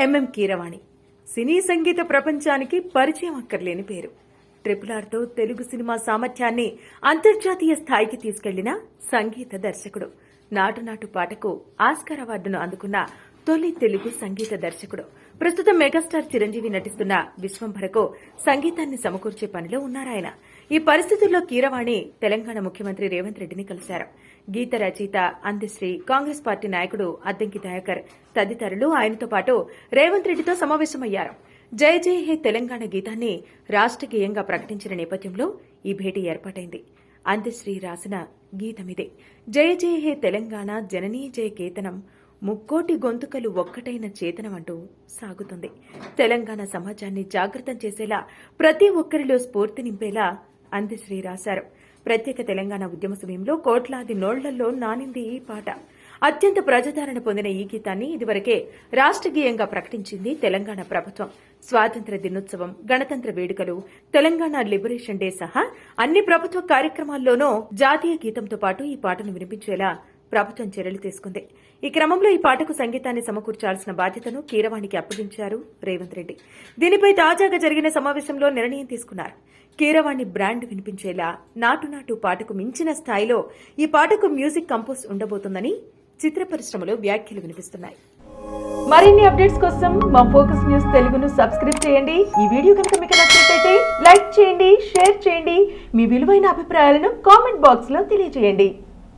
MM Keeravani. సినీ సంగీత ప్రపంచానికి పరిచయం అక్కర్లేని పేరు. ట్రిపుల్ ఆర్తో తెలుగు సినిమా సామర్థ్యాన్ని అంతర్జాతీయ స్థాయికి తీసుకెళ్ళిన సంగీత దర్శకుడు. నాటు నాటు పాటకు ఆస్కార్ అవార్డును అందుకున్న తొలి తెలుగు సంగీత దర్శకుడు. ప్రస్తుతం మెగాస్టార్ చిరంజీవి నటిస్తున్న విశ్వంభరకు సంగీతాన్ని సమకూర్చే పనిలో ఉన్నారాయన. ఈ పరిస్థితుల్లో కీరవాణి తెలంగాణ ముఖ్యమంత్రి రేవంత్ రెడ్డిని కలిశారు. గీత రచయిత అందశ్రీ కాంగ్రెస్ పార్టీ నాయకుడు అద్దంకి దయాకర్ తదితరులు ఆయనతో పాటు రేవంత్ రెడ్డితో సమావేశమయ్యారు. జయ జయ హే తెలంగాణ గీతాన్ని రాష్ట్ర గేయంగా ప్రకటించిన నేపథ్యంలో ఈ భేటీ ఏర్పాటైంది. అంత్యశ్రీ రాసిన గీతమిదే. జయ జయ హే తెలంగాణ జననీ జయ కేతనం ముక్కోటి గొంతుకలు ఒక్కటైన చేతనం అంటూ సాగుతుంది. తెలంగాణ సమాజాన్ని జాగృతం చేసేలా ప్రతి ఒక్కరిలో స్ఫూర్తి నింపేలా అంత్యశ్రీ రాశారు. ప్రత్యేక తెలంగాణ ఉద్యమ సమయంలో కోట్లాది నోళ్ళలో నానింది ఈ పాట. అత్యంత ప్రజాదరణ పొందిన ఈ గీతాన్ని ఇదివరకే రాష్ట్ర గేయంగా ప్రకటించింది తెలంగాణ ప్రభుత్వం. స్వాతంత్ర దినోత్సవం గణతంత్ర వేడుకలు తెలంగాణ లిబరేషన్ డే సహా అన్ని ప్రభుత్వ కార్యక్రమాల్లోనూ జాతీయ గీతంతో పాటు ఈ పాటను వినిపించేలా ప్రభుత్వం చర్యలు తీసుకుంది. ఈ క్రమంలో ఈ పాటకు సంగీతాన్ని సమకూర్చాల్సిన బాధ్యతను కీరవాణికి అప్పగించారు రేవంత్ రెడ్డి. దీనిపై తాజాగా జరిగిన సమావేశంలో నిర్ణయం తీసుకున్నారు. కీరవాణి బ్రాండ్ వినిపించేలా నాటు నాటు పాటకు మించిన స్థాయిలో ఈ పాటకు మ్యూజిక్ కంపోజ్ ఉండబోతుందని చిత్ర పరిశ్రమలో వ్యాఖ్యలు వినిపిస్తున్నాయి. మరిన్ని అప్డేట్స్ కోసం మా ఫోకస్ న్యూస్ తెలుగును సబ్స్క్రైబ్ చేయండి. ఈ వీడియో కనుక మీకు నచ్చినట్లయితే లైక్ చేయండి షేర్ చేయండి. మీ విలువైన అభిప్రాయాలను కామెంట్ బాక్స్లో తెలియజేయండి.